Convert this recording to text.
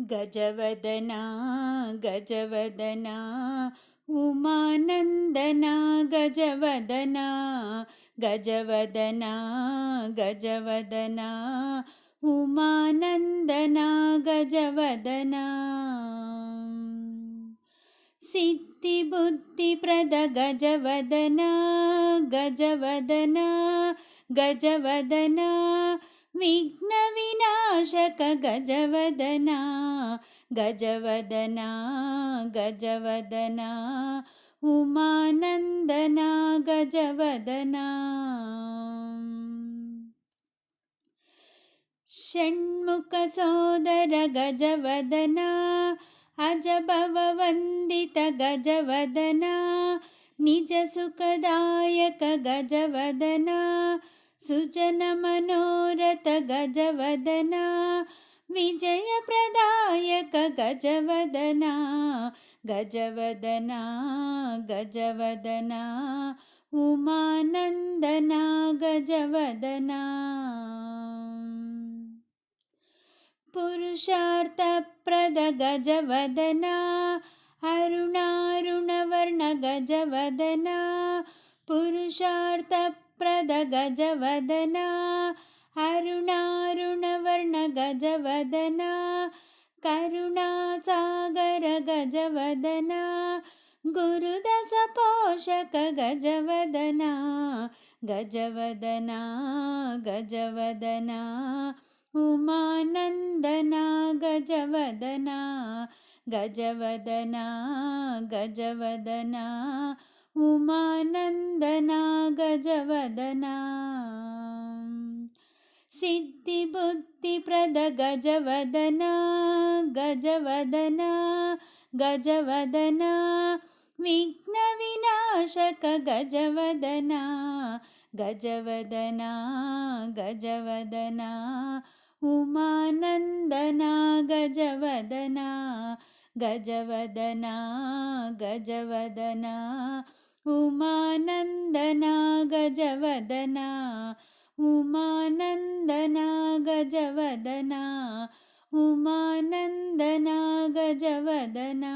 गजवदना गजवदना उमानन्दना गजवदना गजवदना गजवदना उमानन्दना गजवदना। सिद्धिबुद्धिप्रद गजवदना गजवदना गजवदना विघ्नविनाशक गजवदना गजवदना गजवदना उमानन्दना गजवदना। षण्मुखसोदर गजवदना अजभववन्दित गजवदना निजसुखदायक गजवदना सुजनमनोरथ गजवदना विजयप्रदायक गजवदना गजवदना गजवदना उमानन्दना गजवदना। पुरुषार्थप्रद गजवदना अरुणारुणवर्ण गजवदना पुरुषार्थप्रद गजवदना अरुणारुणवर्ण गजवदना Karunasagar गजवदना गुरुदसपोषक गजवदना गजवदना गजवदना उमानन्दना गजवदना गजवदना गजवदना उमानन्दना गजवदना सिद्धिबुद्धिप्रद गजवदना गजवदना। गजवदना विघ्नविनाशक गजवदना गजवदना। गजवदना उमानन्दना गजवदना गजवदना गजवदना उमानन्दना गजवदना उमानन्दना गजवदना उमानन्दना गजवदना